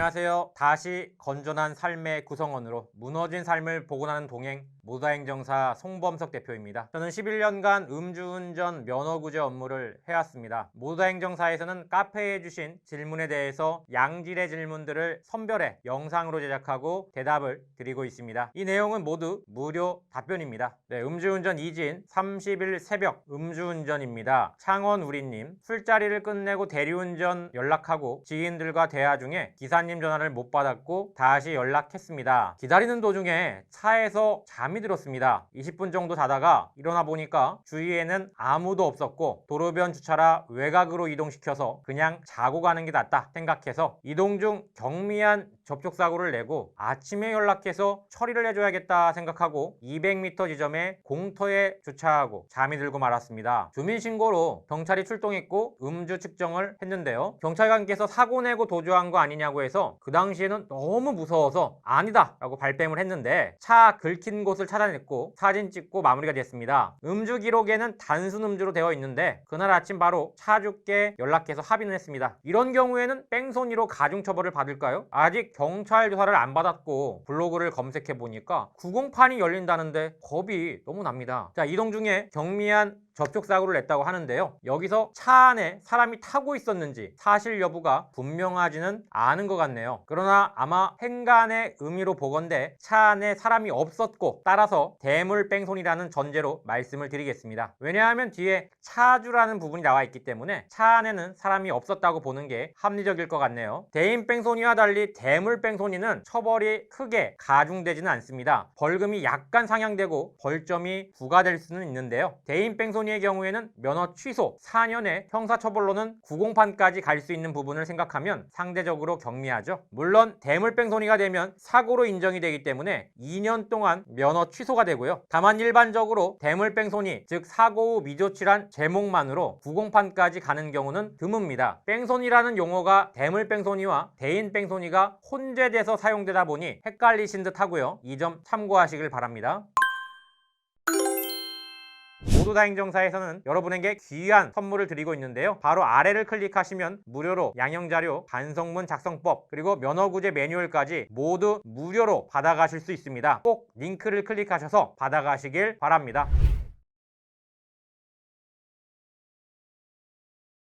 안녕하세요. 다시 건전한 삶의 구성원으로 무너진 삶을 복원하는 동행 모다행정사 송범석 대표입니다. 저는 11년간 음주운전 면허구제 업무를 해왔습니다. 모다행정사에서는 카페에 주신 질문에 대해서 양질의 질문들을 선별해 영상으로 제작하고 대답을 드리고 있습니다. 이 내용은 모두 무료 답변입니다. 네, 음주운전 이진 30일 새벽 음주운전입니다. 창원 우리님 술자리를 끝내고 대리운전 연락하고 지인들과 대화 중에 기사님 전화를 못 받았고 다시 연락했습니다. 기다리는 도중에 차에서 잠이 들었습니다. 20분 정도 자다가 일어나 보니까 주위에는 아무도 없었고 도로변 주차라 외곽으로 이동시켜서 그냥 자고 가는 게 낫다 생각해서 이동 중 경미한 접촉사고를 내고 아침에 연락해서 처리를 해줘야겠다 생각하고 200m 지점에 공터에 주차하고 잠이 들고 말았습니다. 주민신고로 경찰이 출동했고 음주 측정을 했는데요. 경찰관께서 사고 내고 도주한 거 아니냐고 해서 그 당시에는 너무 무서워서 아니다 라고 발뺌을 했는데 차 긁힌 곳을 찾아냈고 사진 찍고 마무리가 됐습니다. 음주 기록에는 단순 음주로 되어 있는데 그날 아침 바로 차주께 연락해서 합의는 했습니다. 이런 경우에는 뺑소니로 가중 처벌을 받을까요? 아직 경찰 조사를 안 받았고 블로그를 검색해 보니까 908이 열린다는데 겁이 너무 납니다. 자, 이동 중에 경미한 접촉 사고를 냈다고 하는데요. 여기서 차 안에 사람이 타고 있었는지 사실 여부가 분명하지는 않은 것 같네요. 그러나 아마 행간의 의미로 보건대 차 안에 사람이 없었고 따라서 대물 뺑소니라는 전제로 말씀을 드리겠습니다. 왜냐하면 뒤에 차주라는 부분이 나와 있기 때문에 차 안에는 사람이 없었다고 보는 게 합리적일 것 같네요. 대인 뺑소니와 달리 대물 뺑소니는 처벌이 크게 가중되지는 않습니다. 벌금이 약간 상향되고 벌점이 부과될 수는 있는데요. 대인 뺑소니 의 경우에는 면허 취소, 4년의 형사처벌로는 구공판까지 갈 수 있는 부분을 생각하면 상대적으로 경미하죠. 물론 대물뺑소니가 되면 사고로 인정이 되기 때문에 2년 동안 면허 취소가 되고요. 다만 일반적으로 대물뺑소니, 즉 사고 후 미조치란 제목만으로 구공판까지 가는 경우는 드뭅니다. 뺑소니라는 용어가 대물뺑소니와 대인뺑소니가 혼재돼서 사용되다 보니 헷갈리신 듯 하고요. 이 점 참고하시길 바랍니다. 모두다 행정사에서는 여러분에게 귀한 선물을 드리고 있는데요. 바로 아래를 클릭하시면 무료로 양형자료, 반성문 작성법, 그리고 면허구제 매뉴얼까지 모두 무료로 받아가실 수 있습니다. 꼭 링크를 클릭하셔서 받아가시길 바랍니다.